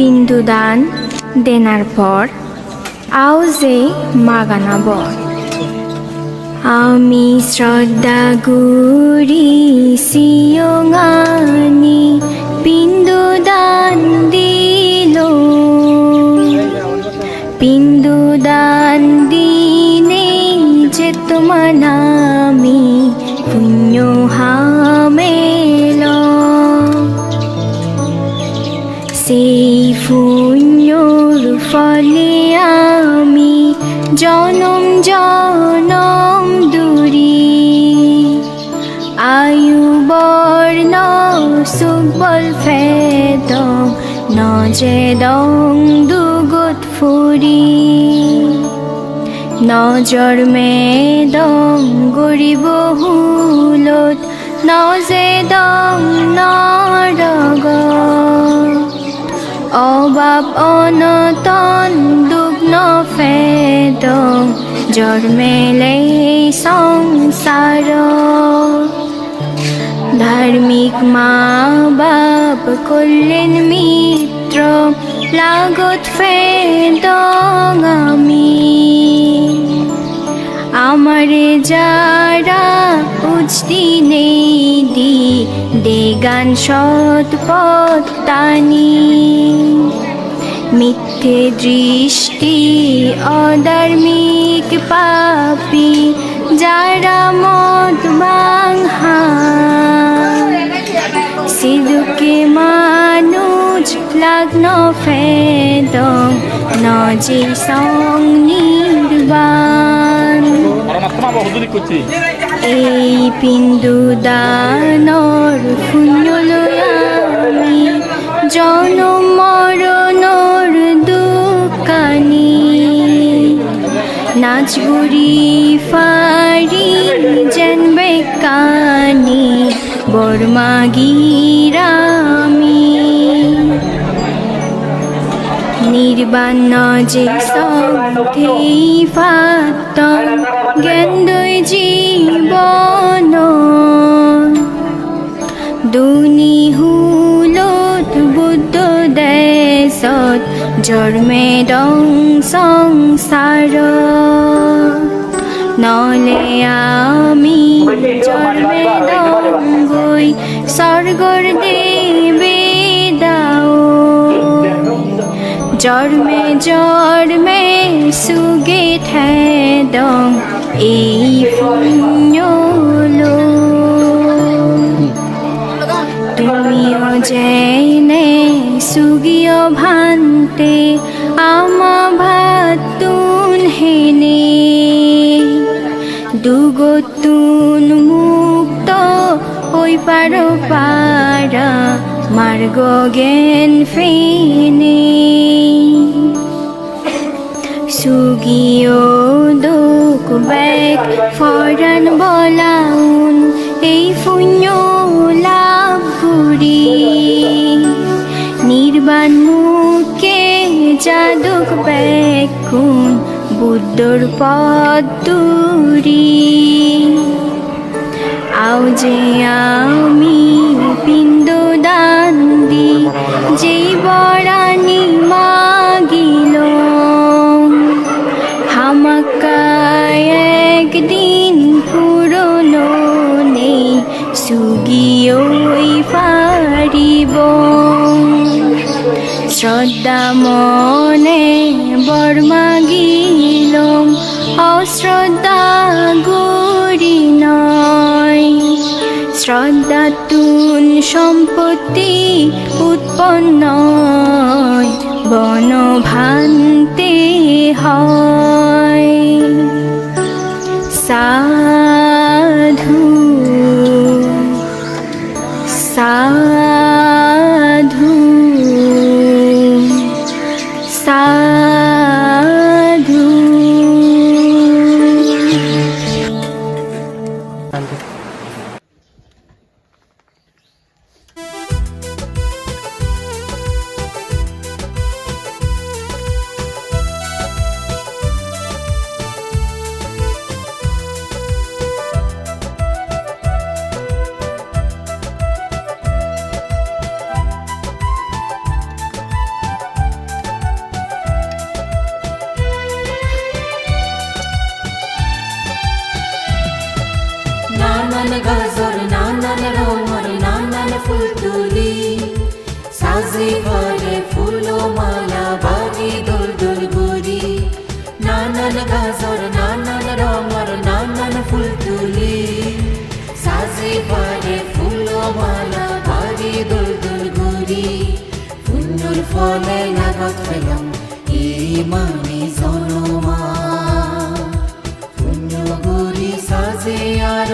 পিণ্ডদান দেনার পর যে মাগানাব আমি শ্রদ্ধা গুরি সিয়ঙানি পিণ্ডদান দিল। পিণ্ডদান দিনে যে তোমার ফলে আমি জনম জনম দূরি। আয়ু, বর্ণ, সুবল ফেদ নজে, দং, দুগুত, ফুরি। নজর মেদং গরিব, হুলত, নজে, দং নরগ অবাব অনতন দুগ্ন ফেদ জন্মেলে সংসার। ধার্মিক মা বাপ করলেন মিত্র লাগত ফেদ আমি। আমারে যারা উচতি নেই দি দেগান সৎ পথ টানি। মিথ্যে দৃষ্টি, অধার্মিক পাপি, যারা মত বাংহা সিধুকে মানুষ লগ্ন ফেদং নজে সং করছি এই পিন্দু দানর পুণ্যলয়ামি জনম মরণর দুকানি। নাচগুড়ি ফারি জন্মে কানি বর্মাগিরামি নির্বাণ যে সৌধেই ফাতন জ্ঞানদয় জীবন, দুনি হুলত বুদ্ধ দেশত, জন্মে দং সংসার। নলে আমি জন্মে দং গই স্বর্গর দেবে দাও। জন্মে জন্মে সুগে ঠেদং এই পুণ্যলো তুমিও ভান্তে আমা ভাতুন দুগতুন মুক্ত ওই পারো পারা মার্গ জ্ঞান ফেনে। সুগিও দুক বেক ফরান বলাউন, এই পুণ্য লাভ করি। নির্বাণ মুখে যাদুক বেকুন বুদ্ধর পদ দূরি। আও যে আমি পিণ্ড দান দি, যেই বরানি মাগিল সুগিয়ই পারিব। শ্রদ্ধা মনে বর্মাগিল অশ্রদ্ধা গরি নয়। শ্রদ্ধা তুন সম্পত্তি উৎপন্ন বনভান্তে হয়। সাধু সাজে ফলে মালা বাড়ি দোল দোল গুড়ি নানান গাজর, নানান রঙর, নানান ফুল তুলি। সাজে ফলে ফুলো মালা বাড়ি দোল দোল গুড়ি ফুন্নুর ফলে লাগত ফেলাম ইমানি জনমা। পুণ্যগুরি সাজে আর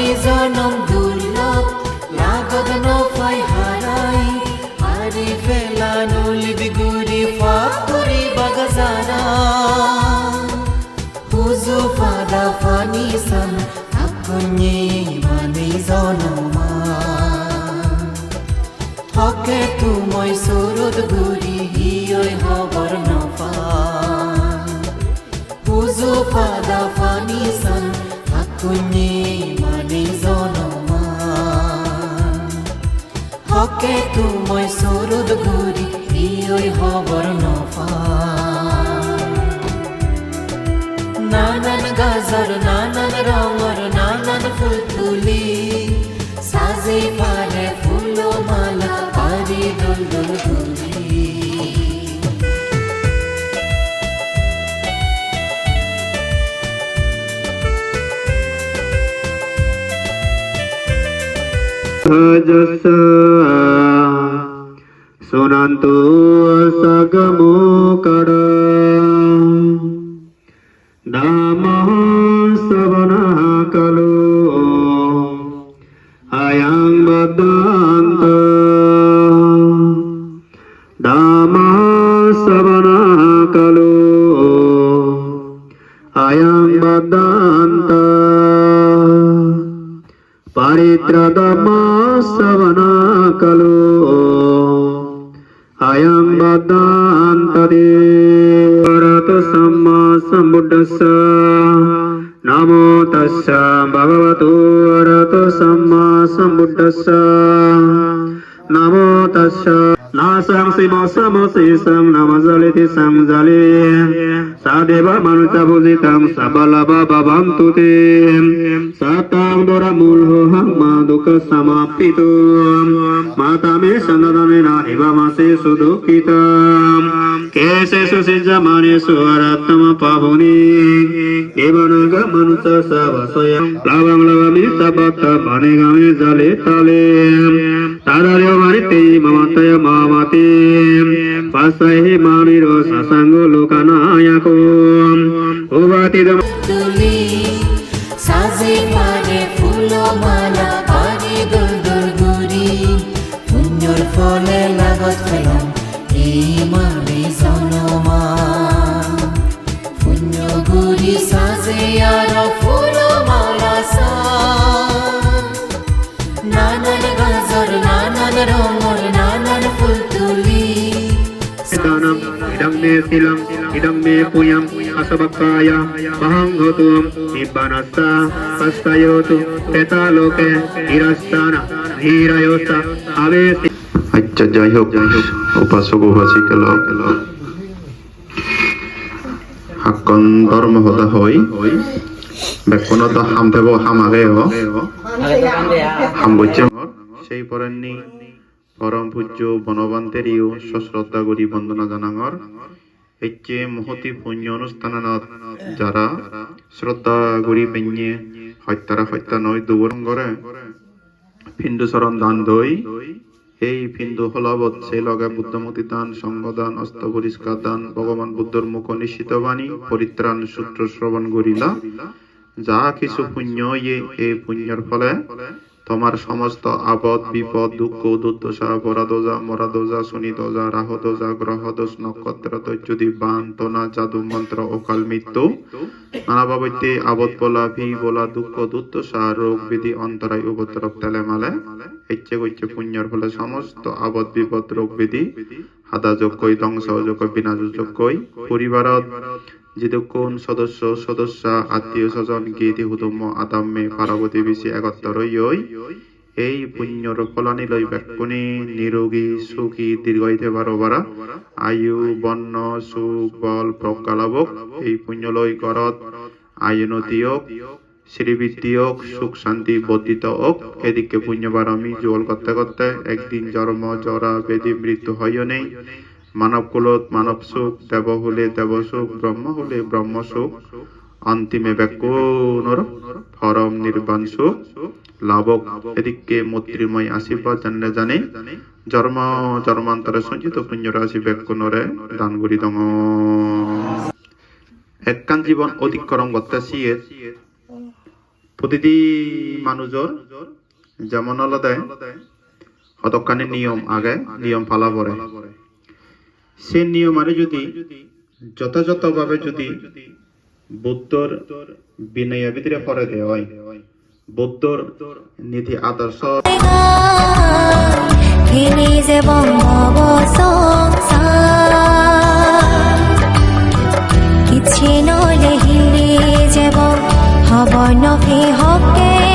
মানে জনম দুর্লভ লাগত নফাই হারাই মারি ফেলা নলিব গুড়ি ফাগুরি বগজারা fani san akunye mani zonoma Hoke tu moi surud guri hioi hobor nafa Huzu fada fani san akunye mani Hoke tu moi surud guri hioi hobor nafa নানান গাজর নানান রঙর নানান ফুল তুলি সাজে পারে ফুলো মালা পারি দোল দোল සජස සුනන්තු සගමෝ කර सम्बुद्धस्स नमो तस्स नासं शिवसमशेषं नमजलिति संजले सदेव मनुजभुजितं सबलव भवन्तु ते सतां दुख समापित माता में संदने नासे सुदुखित। कैसे सुसिजमाने सुरतम पावुनि जीवन गमन सब स्वयं लवम लवमी तपत जले तले। मामते। लोकनायको। স্থিলং ইদম মে পুয়ম আসবক্কায় মহং হতুম নিব্বানস্তা হস্তায়োতু তেতা লোকে ধীরস্থান ধীরয়োস্তা আবে আচ্ছা যাই হোক উপাসক উপাসিকা লোক হাক্কন ধর্ম হতা হয় বেকনত হাম দেব হাম আগে হাম বচ্ছে সেই পরেননি। পরম পূজ্য, বনবান্তেরিও সশ্রদ্ধা করি বন্দনা জানাঙর। এচ্ছে মহতি পুণ্য অনুষ্ঠানত যারা শ্রদ্ধা করি পেnye হত্যারা হত্যা নয় দুবরং করে পিণ্ডু চরণ দান দই এই বিন্দু হলাবত সেই লগে বুদ্ধমতি দান সঙ্গদান অস্ত পরিষ্কার দান ভগবান বুদ্ধর মুখ নিশ্চিত বাণী পরিত্রাণ সূত্র শ্রবণ করিলা যা কিছু পুণ্য ইয়ে এই পুণ্যের ফলে তোমার সমস্ত আপদ, বিপদ, দুঃখ, দুর্দশা, বরাদোজা, মরাদোজা, শনিদোজা, রাহদোজা, গ্রহদোষ, নক্ষত্র তৈজুদি বান তোনা, জাদু, মন্ত্র, অকাল মৃত্যু। নানা নানাভাবে আবদ বলা ভি, বলা, দুঃখ, দুর্দশা, রোগ, বিধি, অন্তরায় উপদ্রব তেলে মালে ইচ্ছে গৈচ্ছে পুণ্যর ফলে সমস্ত আবদ বিপদ, রোগ, বিধি হাদা যোগ্যই ধ্বংস যোগ্য বিনাশ যোগ্যই পরিবারত কোন সদস্য, সদস্যা, আত্মীয় স্বজন, গীতি হুদুম আদাম্মে পার্বতী, বেশি একত্র ইয়ই এই পুণ্যর ফলানি লৈ ব্যকুনি, নিৰোগী, সুখী, দীৰ্ঘায়িতে বাৰ বাৰা আয়ু, বৰ্ণ, সুখ, বল, প্ৰকালাবক, এই পুণ্য লৈ ঘৰত আয়ুনতিয়ক শ্রীবৃদ্ধিওক সুখ, শান্তি বর্ধিত হোক এদিকে পুণ্যবার আমি জল করতে করতে একদিন জন্ম জরা বেদি, মৃত্যু হইও নেই মানব কুলত মানব সুখ দেব হলে দেব সুখ ব্রহ্ম হলে ব্রহ্ম সুখ অন্তিমে ব্যাকুণর পরম নির্বাণ সুখ, লাভক এদিকে মৈত্রীময় আশীর্বাদ জানে জানে, জন্ম, জন্মান্তরে সঞ্চিত পুণ্য রাশি ব্যাকুণরে দান করি দঙ একখান জীবন অতিক্রম করতে সিয়ে প্রতিটি মানুষের যেমন আলাদা কতখানি নিয়ম আগে, নিয়ম পালা পড়ে সে নিয়ম আরে যদি যথাযথভাবে যদি বুদ্ধর বিনয়ের ভিতরে পরে দেওয়া হয়, বুদ্ধর নীতি আদর্শ। হব নফি হকে।